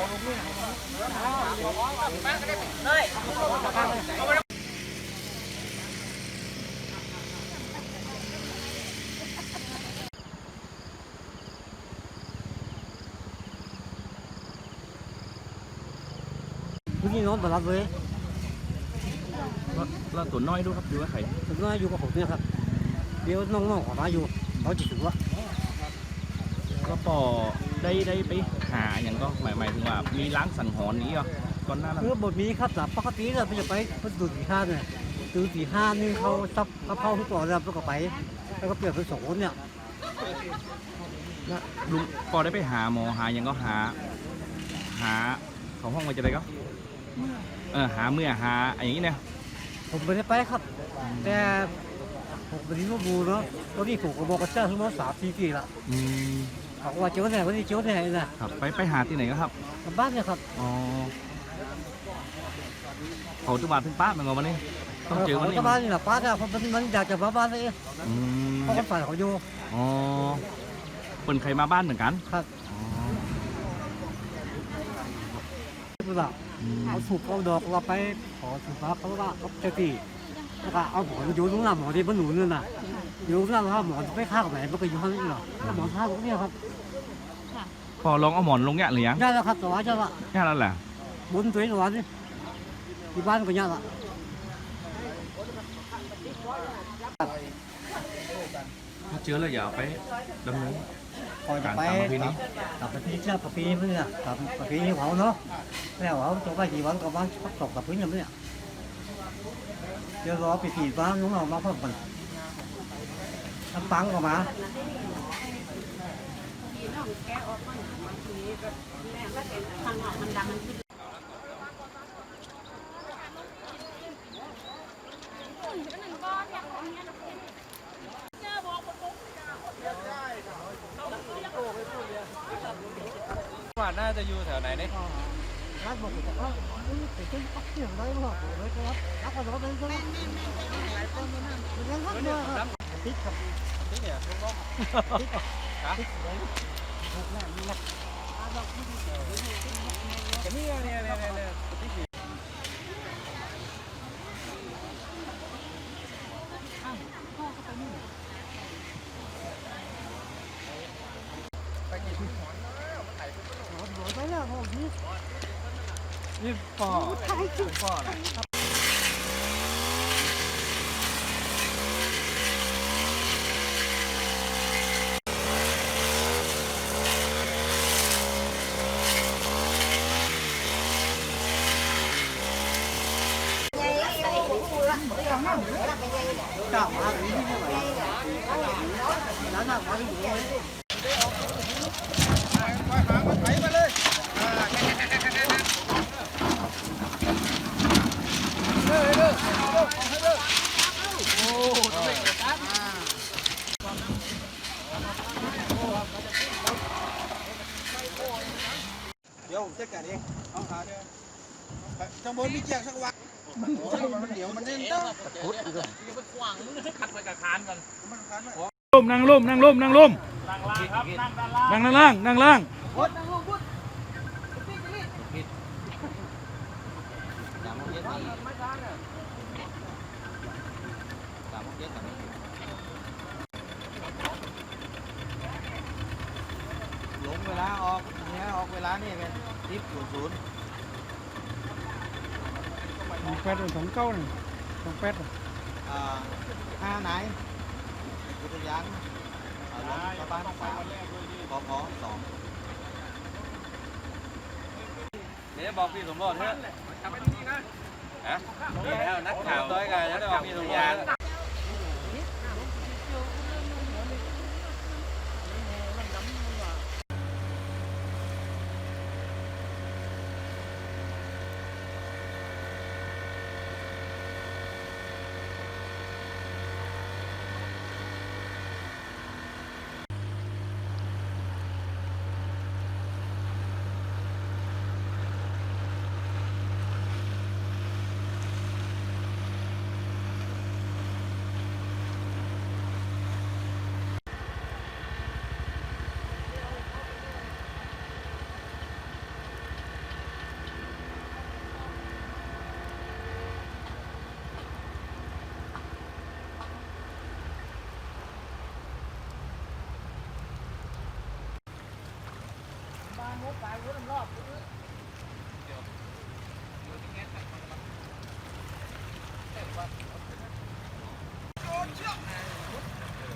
เมื่อกี้น้องมารับเลยแล้วแล้วตัวน้อยด้วยครับดูว่าใครผมก็อยู่กับผมเนี่ยครับ เดี๋ยวน้องๆของมาอยู่เขาจะถือว่าก็ปอ ได้ได้ไปหาอย่างก็หมายหมายถึงว่ามีล้างสังหรณ์นี้เหรอก่อนหน้านั้นคือบทนี้ครับแต่ปกติเราไม่จะไปเพิ่งดูสี่ห้าเนี่ยดูสี่ห้านี่เขาซับเขาเข้าทุกตัวแล้วก็ไป แล้วก็เปลี่ยนเป็นสองคนเนี่ยแล้วลุงปอได้ไปหาหมอหาอย่างก็หา หาเขาห้องมาจะได้ก็เออหาเมื่อหาอะไรอย่างนี้เนี่ยผมไม่ได้ไปครับ แต่ผมวันนี้มาบูเนาะตอนนี้ผมก็บอกกับเจ้าทั้งหมดสามสี่ปีละอืม เขาก็ว่าเจ้าไหนวันนี้เจ้าไหนน่ะครับ ไปไปหาที่ไหนก็ครับกลับบ้านเนี่ยครับอ๋อเขาตุบาถึงป้ามันก็วันนี้ต้องเจอวันเขานี้กลับบ้านนี่แหละป้าเนี่ยเพราะมันมันอยากจะมาบ้านเลยอืมเพราะคนฝ่ายเขาอยู่อ๋อเปิ่นใครมาบ้านเหมือนกันครับอ๋อดูละอืมเอาสูบเอาดอกเราไปขอสูบฟ้าเขาว่าเขาเจ้าที่ แล้วก็เอาหมอนโยนลงน้ำหมอที่มันหนุนนั่นน่ะโยนลงน้ำแล้วหมอนไปฆ่ากับไหนมันก็อยู่ข้างนี้หรอหมอนฆ่าตรงนี้ครับพอลองเอาหมอนลงเนี่ยหรือยังยากแล้วครับแต่ว่าจะละแค่นั้นแหละบนตัวเองหวานนี่ที่บ้านก็ยากละถ้าเจอแล้วอย่าเอาไปดำเนินคอยจะการไปตามประเพณีกับประเพณีเชื่อประเพณีเพื่อนกับประเพณีเขาเนาะแล้วเขาจะไปกี่วันก็วันพักตกกับพื้นอย่างนี้ เดี๋ยวรอไปปีบ้านน้องเรามาเพิ่มกันทำปังออกมาว่าน่าจะอยู่แถวไหนเนี่ย รักบอกว่าไปเต้นปักเสียงได้หรอเลยครับรักก็ต้องเป็นคนหลายคนนั่นเป็นยังไงครับติดครับ ที่เนี่ยลุงน้อง ติดเลยถูกแน่มีหลัก จะมีเนี่ยเนี่ยเนี่ยเนี่ยที่สี่ ไปแล้วผมนี่ นี่ปอปอนะ จับมาแบบนี้ไม่ไหวแล้วน่ะมาอยู่ เดี๋ยว ผมจัดการเองเอาขาเดี๋ยวจังบนมีเจียงสักวันมันมันเหนียวมันเด่นต้องพุดอีกแล้วมันคันไหมล่มนั่งล่มนั่งล่มนั่งล่มนั่งล่างนั่งล่างหลงเวลาออก เนี่ยออกเวลานี่เป็นทิปศูนย์ศูนย์ของแปดสองเก้านี่ของแปดอ่าห้าไหนอุทยานอ่าหลวงชาวบ้านสามปพสองเดี๋ยวบอกพี่สมรสเถอะฮะนี่แล้วนักข่าวต้อยกันแล้วบอกพี่สมรส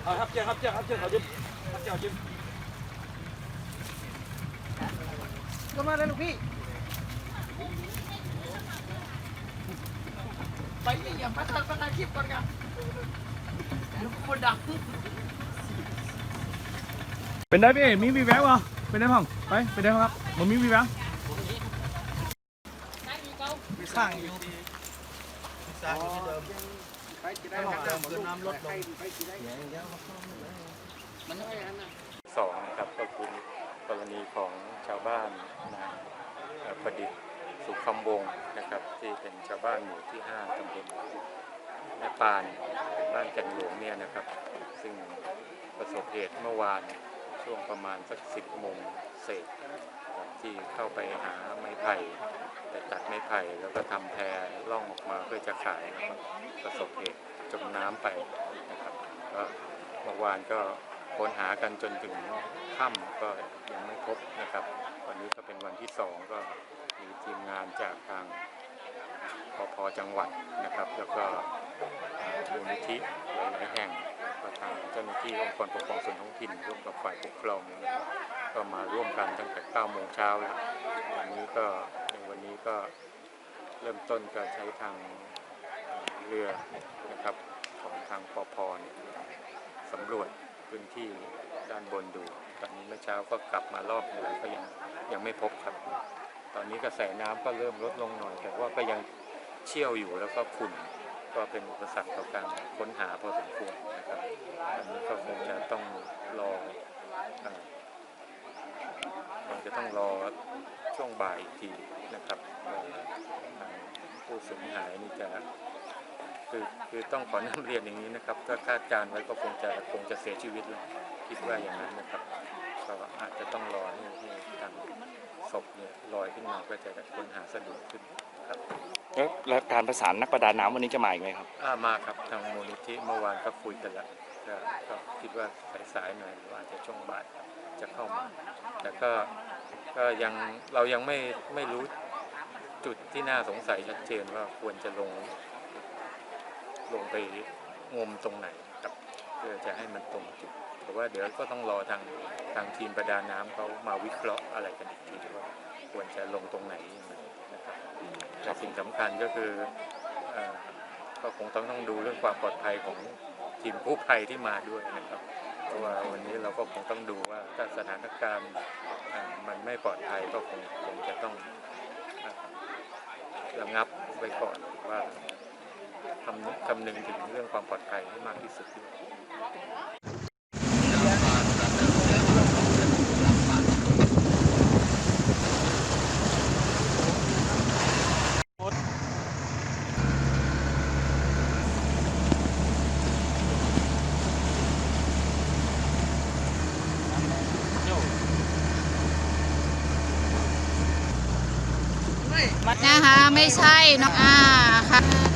เอาครับเจ้าครับเจ้าครับเจ้าเขาจิ้มครับเจ้าจิ้มก็มาเลยลูกพี่ ไปนี่อย่ามาทำประกันคลิปก่อนกันลูกคนดังเป็นได้พี่มีวีแววป่ะเป็นได้พ่องไปเป็นได้ครับ มมีวีววข้างอยู่สร้างอยู่เดิมไปจะได้เดิมคือน้ำลดลงสองนะครับก็คือกรณีของชาวบ้านนายประดิษฐ์สุขคำวงศ์นะครับ ที่เป็นชาวบ้านหมู่ที่5ตำบลแม่ปานบ้านแก่นหลวงเนี่ยนะครับ ซึ่งประสบเหตุเมื่อวานช่วงประมาณสักสิบโมงเศษ ที่เข้าไปหาไม้ไผ่แต่ตัดไม้ไผ่แล้วก็ทำแพรล่องออกมาเพื่อจะขายนะครับประสบเหตุจมน้ำไปนะครับก็เมื่อวานก็ค้นหากันจนถึงค่ำก็ยังไม่พบนะครับ วันนี้ก็เป็นวันที่สองก็มีทีมงานจากทางปพจังหวัดนะครับ แล้วก็มูลนิธิหลายๆแห่งแล้วก็ทางเจ้าหน้าที่องค์กรปกครองส่วนท้องถิ่นร่วมกับฝ่ายปกครองนะครับ ก็มาร่วมกันตั้งแต่9โมงเช้าแล้ววันนี้ก็ในวันนี้ก็เริ่มต้นก็ใช้ทางเรือนะครับของทางปอพเนี่ยสำรวจพื้นที่ด้านบนดู ตอนนี้เมื่อเช้าก็กลับมารอบหนึงแล้วก็ยังยังไม่พบครับ ตอนนี้กระแสน้ำก็เริ่มลดลงหน่อย แต่ว่าก็ยังเชี่ยวอยู่แล้วก็ขุ่นก็เป็นอุปสรรคต่อการค้นหาพอสมควรนะครับอันนี้ก็คงจะต้องรอ ต้องรอช่วงบ่ายอีกทีนะครับว่าทางผู้สูญหายนี่จะคือคือต้องขอนำเรียนอย่างนี้นะครับถ้าคาดการณ์ไว้ก็คงจะคงจะเสียชีวิตแล้วคิดว่าอย่างนั้นนะครับก็อาจจะต้องรอให้ให้ทางศพเนี่ยลอยขึ้นมาก็จะได้ค้นหาสะดวกขึ้นครับแล้วแล้วการประสานนักประดาน้ำวันนี้จะมาอีกไหมครับอ่ามาครับทางมูลนิธิเมื่อวานก็คุยกันแล้วก็ก็คิดว่าสายๆหน่อยหรือว่าอาจจะช่วงบ่ายจะเข้ามาแต่ก็ ก็ยังเรายังไม่ไม่รู้จุดที่น่าสงสัยชัดเจนว่าควรจะลง ลงไปงมตรงไหนครับเพื่อจะให้มันตรงจุดแต่ว่าเดี๋ยวก็ต้องรอทางทางทีมประดาน้ำเขามาวิเคราะห์อะไรกันอีกทีว่าควรจะลงตรงไหนยังไงนะครับแต่สิ่งสำคัญก็คืออก็คงต้องต้องดูเรื่องความปลอดภัยของทีมกู้ภัยที่มาด้วยนะครับ เพราะว่าวันนี้เราก็คงต้องดูว่าถ้าสถานการณ์ มันไม่ปลอดภัยก็คงคงจะต้องระงับไว้ก่อนว่าคำคำนึงถึงเรื่องความปลอดภัยให้มากที่สุดด้วย นะคะ ไม่ใช่น้องอาค่ะ